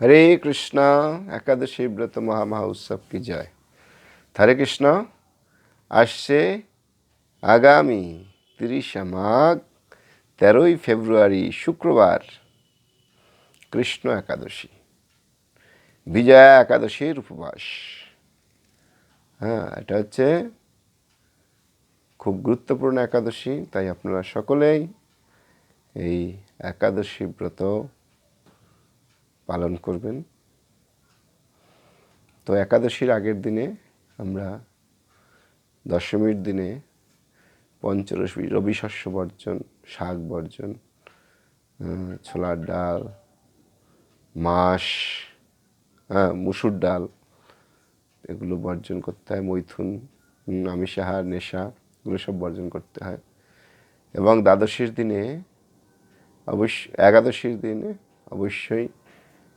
হরে কৃষ্ণ, একাদশী ব্রত মহামহা উৎসব কি জয়। হরে কৃষ্ণ, আসছে আগামী তিরিশে মাঘ, তেরোই ফেব্রুয়ারি শুক্রবার, কৃষ্ণ একাদশী। বিজয়া একাদশীর উপবাস। হ্যাঁ এটা হচ্ছে খুব গুরুত্বপূর্ণ একাদশী, তাই আপনারা সকলেই এই একাদশী ব্রত পালন করবেন। তো একাদশীর আগের দিনে আমরা দশমীর দিনে পঞ্চরশ্মি, রবি শস্য বর্জন, শাক বর্জন ছোলার ডাল মাস হ্যাঁ মুসুর ডাল এগুলো বর্জন করতে হয়, মৈথুন আমিষাহার নেশা এগুলো সব বর্জন করতে হয়। এবং দ্বাদশীর দিনে অবশ্য, একাদশীর দিনে অবশ্যই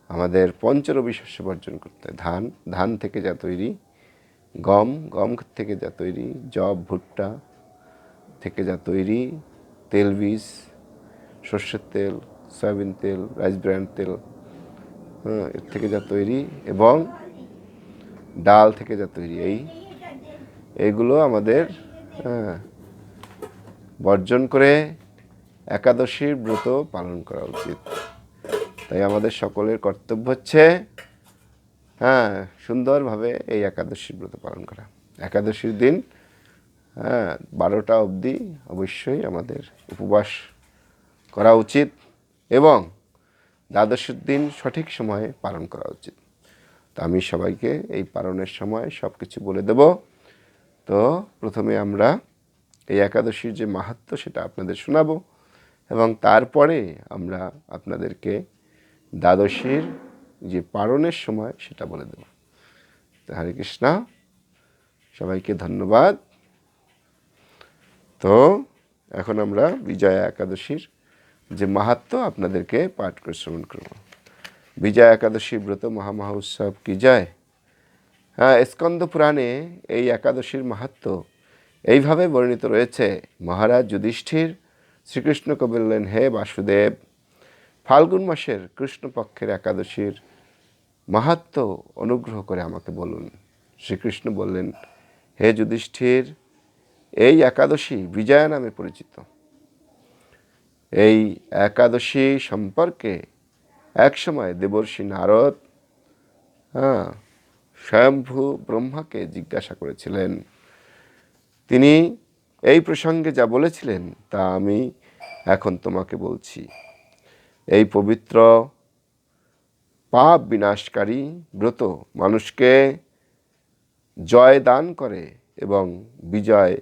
আমাদের পঞ্চরবি শস্য বর্জন করতে হয়। ধান ধান থেকে যা তৈরি গম গম থেকে যা তৈরি জব ভুট্টা থেকে যা তৈরি তেল বীজ সর্ষের তেল সয়াবিন তেল রাইস ব্র্যান্ড তেল হ্যাঁ এর থেকে যা তৈরি এবং ডাল থেকে যা তৈরি এই এইগুলো আমাদের হ্যাঁ, বর্জন করে একাদশীর ব্রত পালন করা উচিত। তাই আমাদের সকলের কর্তব্য হচ্ছে হ্যাঁ সুন্দরভাবে এই একাদশীর ব্রত পালন করা। একাদশীর দিন হ্যাঁ বারোটা অবধি অবশ্যই আমাদের উপবাস করা উচিত এবং দ্বাদশের দিন সঠিক সময়ে পালন করা উচিত। তো আমি সবাইকে এই পালনের সময় সব কিছু বলে দেব। তো প্রথমে আমরা এই একাদশীর যে মাহাত্ম্য সেটা আপনাদের শোনাবো এবং তারপরে আমরা আপনাদেরকে দ্বাদশীর যে পারণের সময় সেটা বলে দেব। তো হরে কৃষ্ণ, সবাইকে ধন্যবাদ। তো এখন আমরা বিজয়া একাদশীর যে মাহাত্ম্য আপনাদেরকে পাঠ করে শ্রবণ করব। বিজয়া একাদশী ব্রত মহামহা উৎসব কি জয়? হ্যাঁ স্কন্দ পুরাণে এই একাদশীর মাহাত্ম্য এইভাবে বর্ণিত রয়েছে। মহারাজ যুধিষ্ঠির শ্রীকৃষ্ণকে বললেন হে বাসুদেব ফাল্গুন মাসের কৃষ্ণপক্ষের একাদশীর মাহাত্ম্য অনুগ্রহ করে আমাকে বলুন। শ্রীকৃষ্ণ বললেন, হে যুধিষ্ঠির, এই একাদশী বিজয়া নামে পরিচিত। এই একাদশী সম্পর্কে একসময় দেবর্ষি নারদ হ্যাঁ স্বয়ম্ভু ব্রহ্মাকে জিজ্ঞাসা করেছিলেন। তিনি এই প্রসঙ্গে যা বলেছিলেন তা আমি এখন তোমাকে বলছি। এই পবিত্র পাপ বিনাশকারী ব্রত মানুষকে জয় দান করে এবং বিজয়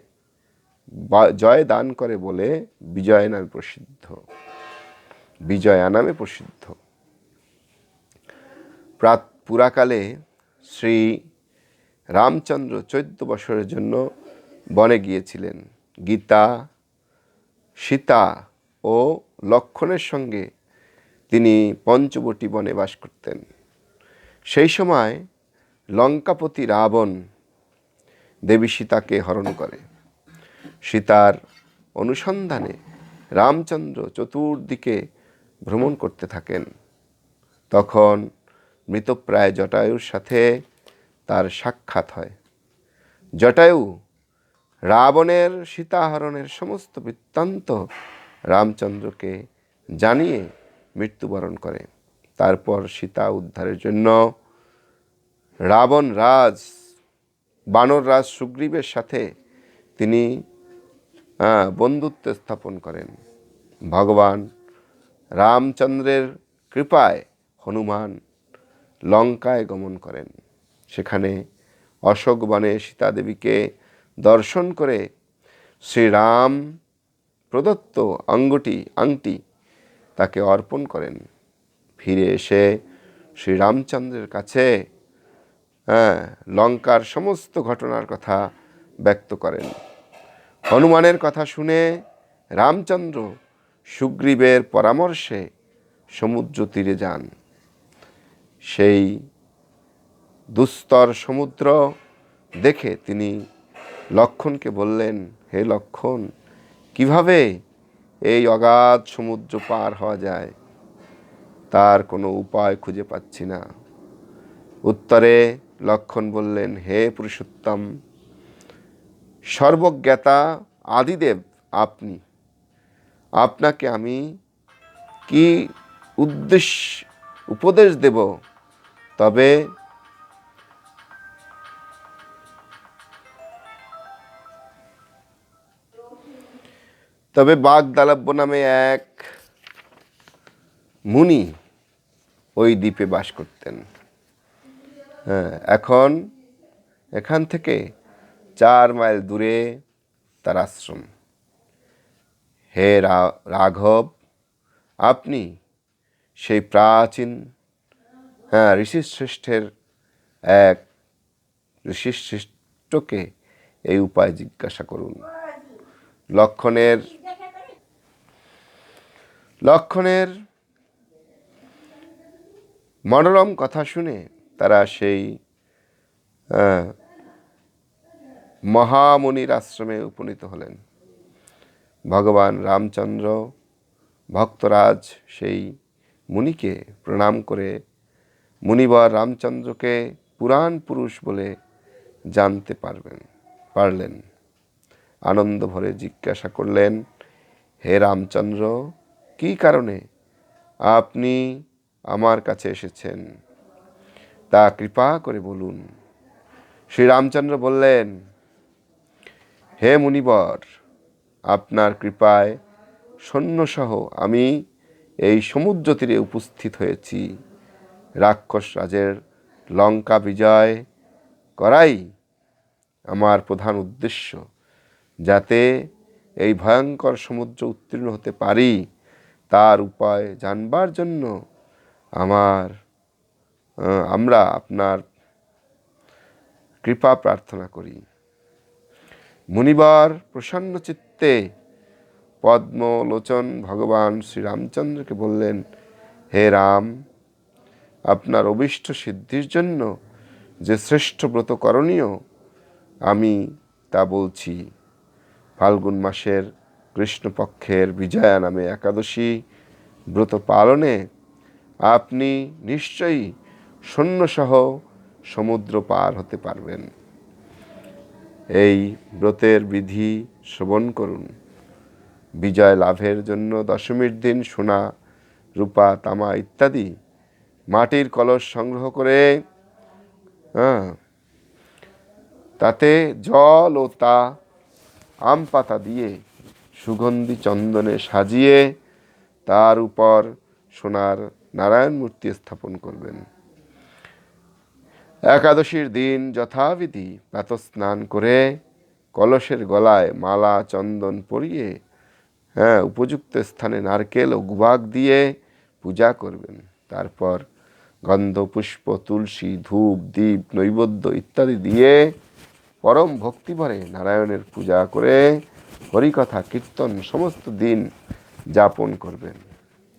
জয় দান করে বলে বিজয় নামে প্রসিদ্ধ। বিজয়া নামে প্রসিদ্ধ। প্রাত পুরাকালে শ্রী রামচন্দ্র চোদ্দ বছরের জন্য বনে গিয়েছিলেন। গীতা, সীতা ও লক্ষণের সঙ্গে তিনি পঞ্চবটি বনে বাস করতেন। সেই সময় লঙ্কাপতি রাবণ দেবী সীতাকে হরণ করে। সীতার অনুসন্ধানে রামচন্দ্র চতুর্দিকে ভ্রমণ করতে থাকেন। তখন মৃতপ্রায় জটায়ুর সাথে তার সাক্ষাৎ হয়। জটায়ু রাবণের সীতাহরণের সমস্ত বৃত্তান্ত রামচন্দ্রকে জানিয়ে মৃত্যুবরণ করে। তারপর সীতা উদ্ধারের জন্য রাবণ রাজ, বানর রাজ সুগ্রীবের সাথে তিনি বন্ধুত্ব স্থাপন করেন। ভগবান রামচন্দ্রের কৃপায় হনুমান লঙ্কায় গমন করেন। সেখানে অশোক বনে সীতা দেবীকে দর্শন করে শ্রীরাম প্রদত্ত আঙ্গুটি আংটি তাকে অর্পণ করেন। ফিরে এসে শ্রীরামচন্দ্রের কাছে হ্যাঁ লঙ্কার সমস্ত ঘটনার কথা ব্যক্ত করেন। হনুমানের কথা শুনে রামচন্দ্র সুগ্রীবের পরামর্শে সমুদ্র তীরে যান। সেই দুস্তর সমুদ্র দেখে তিনি লক্ষণকে বললেন, হে লক্ষণ, কীভাবে এই অগাধ সমুদ্র পার হওয়া যায়। তার কোনো উপায় খুঁজে পাচ্ছি না। উত্তরে লক্ষণ বললেন, হে পুরুষোত্তম, সর্বজ্ঞাতা আদিদেব আপনি। আপনাকে আমি কি উদ্দেশ্য, উপদেশ দেব? তবে তবে বাগদালাব্য নামে এক মুনি ওই দ্বীপে বাস করতেন। হ্যাঁ এখন এখান থেকে চার মাইল দূরে তার আশ্রম। হে রাঘব, আপনি সেই প্রাচীন হ্যাঁ ঋষিশ্রেষ্ঠের এক ঋষিশ্রেষ্ঠকে এই উপায় জিজ্ঞাসা করুন। লক্ষণের লক্ষণের মনোরম কথা শুনে তারা সেই মহামুনির আশ্রমে উপনীত হলেন। ভগবান রামচন্দ্র ভক্তরাজ সেই মুনিকে প্রণাম করে মুনিবর রামচন্দ্রকে পুরাণ পুরুষ বলে জানতে পারবেন, পারলেন। আনন্দ ভরে জিজ্ঞাসা করলেন, হে রামচন্দ্র, কী কারণে আপনি আমার কাছে এসেছেন? তা কৃপা করে বলুন। শ্রী রামচন্দ্র বললেন, হে মুনিবর, আপনার কৃপায় সৈন্যসহ আমি এই সমুদ্র তীরে উপস্থিত হয়েছি। রাক্ষস রাজের লঙ্কা বিজয় করাই আমার প্রধান উদ্দেশ্য। যাতে এই ভয়ঙ্কর সমুদ্র উত্তীর্ণ হতে পারি, তার উপায় জানবার জন্য আমার আমরা আপনার কৃপা প্রার্থনা করি। মুনিবার প্রসন্ন চিত্তে পদ্মলোচন ভগবান শ্রীরামচন্দ্রকে বললেন, হে রাম, আপনার অভিষ্ট সিদ্ধির জন্য যে শ্রেষ্ঠ ব্রত করণীয়, আমি তা বলছি। ফাল্গুন মাসের কৃষ্ণপক্ষের বিজয়া নামে একাদশী ব্রত পালনে আপনি নিশ্চয়ই সৈন্যসহ সমুদ্র পার হতে পারবেন। এই ব্রতের বিধি শ্রবণ করুন। বিজয় লাভের জন্য দশমীর দিন সোনা, রূপা, তামা ইত্যাদি মাটির কলস সংগ্রহ করে তাতে জল ও তা আম পাতা দিয়ে সুগন্ধি চন্দনে সাজিয়ে তার উপর সোনার নারায়ণ মূর্তি স্থাপন করবেন। একাদশীর দিন যথাবিধি প্রাতস্নান করে কলসের গলায় মালা, চন্দন পরিয়ে হ্যাঁ উপযুক্ত স্থানে নারকেল ও গুবাক দিয়ে পূজা করবেন। তারপর গন্ধ পুষ্প তুলসী, ধূপ, দীপ, নৈবেদ্য ইত্যাদি দিয়ে পরম ভক্তিভরে নারায়ণের পূজা করে হরিকথা, কীর্তন, সমস্ত দিন যাপন করবেন।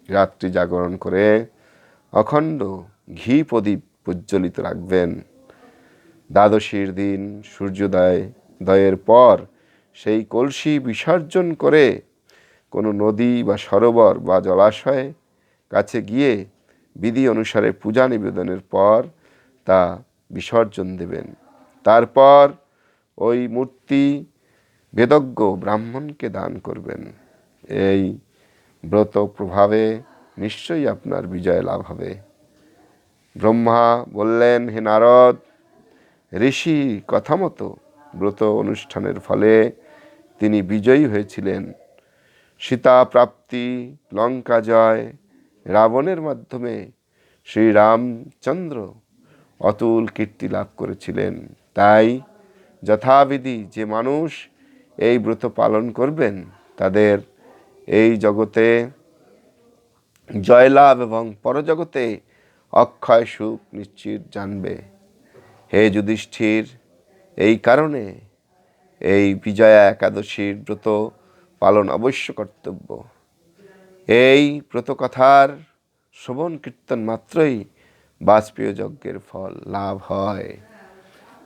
রাত্রি জাগরণ করে অখণ্ড ঘি প্রদীপ প্রজ্বলিত রাখবেন। দ্বাদশীর দিন সূর্যোদয়, দয়ের পর সেই কলসি বিসর্জন করে কোনো নদী বা সরোবর বা জলাশয়ে কাছে গিয়ে বিধি অনুসারে পূজা নিবেদনের পর তা বিসর্জন দেবেন। তারপর ওই মূর্তি বেদজ্ঞ ব্রাহ্মণকে দান করবেন। এই ব্রত প্রভাবে নিশ্চয়ই আপনার বিজয় লাভ হবে। ব্রহ্মা বললেন, হে নারদ, ঋষি কথা মতো ব্রত অনুষ্ঠানের ফলে তিনি বিজয়ী হয়েছিলেন। সীতা প্রাপ্তি, লঙ্কা জয়, রাবণের মাধ্যমে শ্রীরামচন্দ্র অতুল কীর্তি লাভ করেছিলেন। তাই যথাবিধি যে মানুষ এই ব্রত পালন করবেন, তাদের এই জগতে জয়লাভ এবং পরজগতে অক্ষয় সুখ নিশ্চিত জানবে। হে যুধিষ্ঠির, এই কারণে এই বিজয়া একাদশীর ব্রত পালন অবশ্য কর্তব্য। এই ব্রতকথার শ্রবণ কীর্তন মাত্রই বাজপেয় যজ্ঞের ফল লাভ হয়।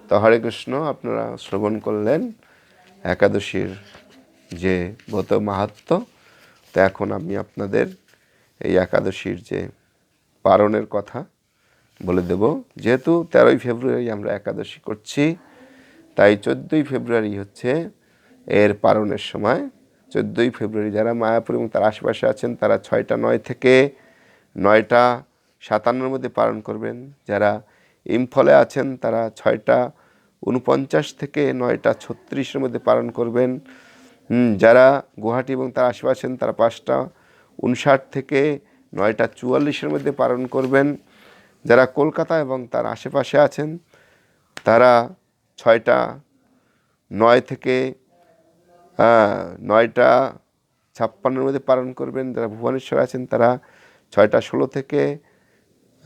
তো হরে কৃষ্ণ, আপনারা শ্রবণ করলেন একাদশীর যে ব্রত মাহাত্ম, তো এখন আমি আপনাদের এই একাদশীর যে পারণের কথা বলে দেব। যেহেতু তেরোই ফেব্রুয়ারি আমরা একাদশী করছি, তাই চোদ্দোই ফেব্রুয়ারি হচ্ছে এর পারণের সময়। চোদ্দোই ফেব্রুয়ারি যারা মায়াপুর এবং তার আশেপাশে আছেন, তারা ছয়টা নয় থেকে নয়টা সাতান্নর মধ্যে পালন করবেন। যারা ইম্ফলে আছেন তারা ছয়টা উনপঞ্চাশ থেকে নয়টা ছত্রিশের মধ্যে পালন করবেন। যারা গুয়াহাটি এবং তার আশেপাশে আছেন, তারা পাঁচটা উনষাট থেকে নয়টা চুয়াল্লিশের মধ্যে পালন করবেন। যারা কলকাতা এবং তার আশেপাশে আছেন, তারা ছয়টা নয় থেকে নয়টা ছাপ্পান্নের মধ্যে পালন করবেন। যারা ভুবনেশ্বর আছেন, তারা ছয়টা ষোলো থেকে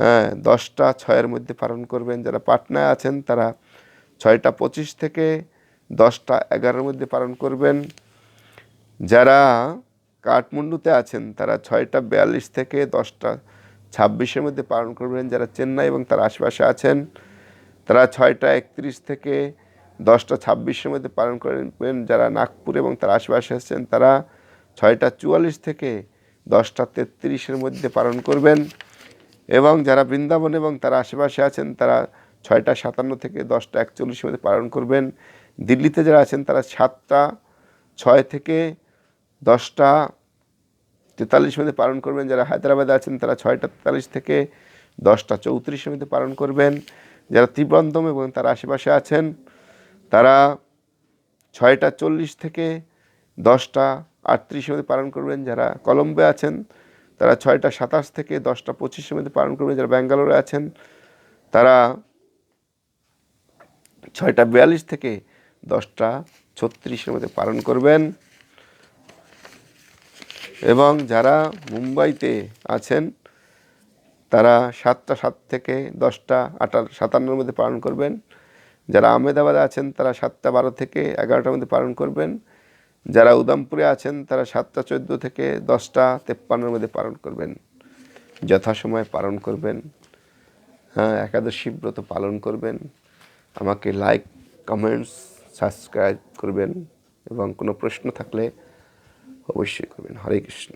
হ্যাঁ দশটা, ছয়ের মধ্যে পালন করবেন। যারা পাটনায় আছেন, তারা ছয়টা পঁচিশ থেকে দশটা এগারোর মধ্যে পালন করবেন। যারা কাঠমান্ডুতে আছেন, তারা ছয়টা বিয়াল্লিশ থেকে দশটা ছাব্বিশের মধ্যে পালন করবেন। যারা চেন্নাই এবং তার আশেপাশে আছেন, তারা ছয়টা একত্রিশ থেকে দশটা ছাব্বিশের মধ্যে পালন করবেন। যারা নাগপুর এবং তার আশেপাশে আছেন, তারা ছয়টা চুয়াল্লিশ থেকে দশটা তেত্রিশের মধ্যে পালন করবেন। এবং যারা বৃন্দাবন এবং তার আশেপাশে আছেন, তারা ছয়টা, সাতান্ন থেকে দশটা, একচল্লিশের মধ্যে পালন করবেন। দিল্লিতে যারা আছেন, তারা সাতটা, ছয় থেকে দশটা তেতাল্লিশ মধ্যে পালন করবেন। যারা হায়দ্রাবাদে আছেন, তারা ছয়টা, তেতাল্লিশ থেকে দশটা, চৌত্রিশের মধ্যে পালন করবেন। যারা ত্রিবন্দম এবং তার আশেপাশে আছেন, তারা ছয়টা, চল্লিশ থেকে দশটা, আটত্রিশের মধ্যে পালন করবেন। যারা কলম্বে আছেন তারা ছয়টা সাতাশ থেকে দশটা পঁচিশের মধ্যে পালন করবেন যারা ব্যাঙ্গালোরে আছেন, তারা ছয়টা বিয়াল্লিশ থেকে দশটা ছত্রিশের মধ্যে পালন করবেন। এবং যারা মুম্বাইতে আছেন, তারা সাতটা সাত থেকে দশটা আটার সাতান্নর মধ্যে পালন করবেন। যারা আহমেদাবাদে আছেন, তারা সাতটা বারো থেকে এগারোটার মধ্যে পালন করবেন। যারা উদামপুরে আছেন, তারা সাতটা চোদ্দ থেকে দশটা তেপ্পান্নর মধ্যে পালন করবেন। যথাসময়ে পালন করবেন। হ্যাঁ একাদশী ব্রত পালন করবেন। আমাকে লাইক কমেন্টস সাবস্ক্রাইব করবেন এবং কোনো প্রশ্ন থাকলে অবশ্যই করবেন। হরে কৃষ্ণ।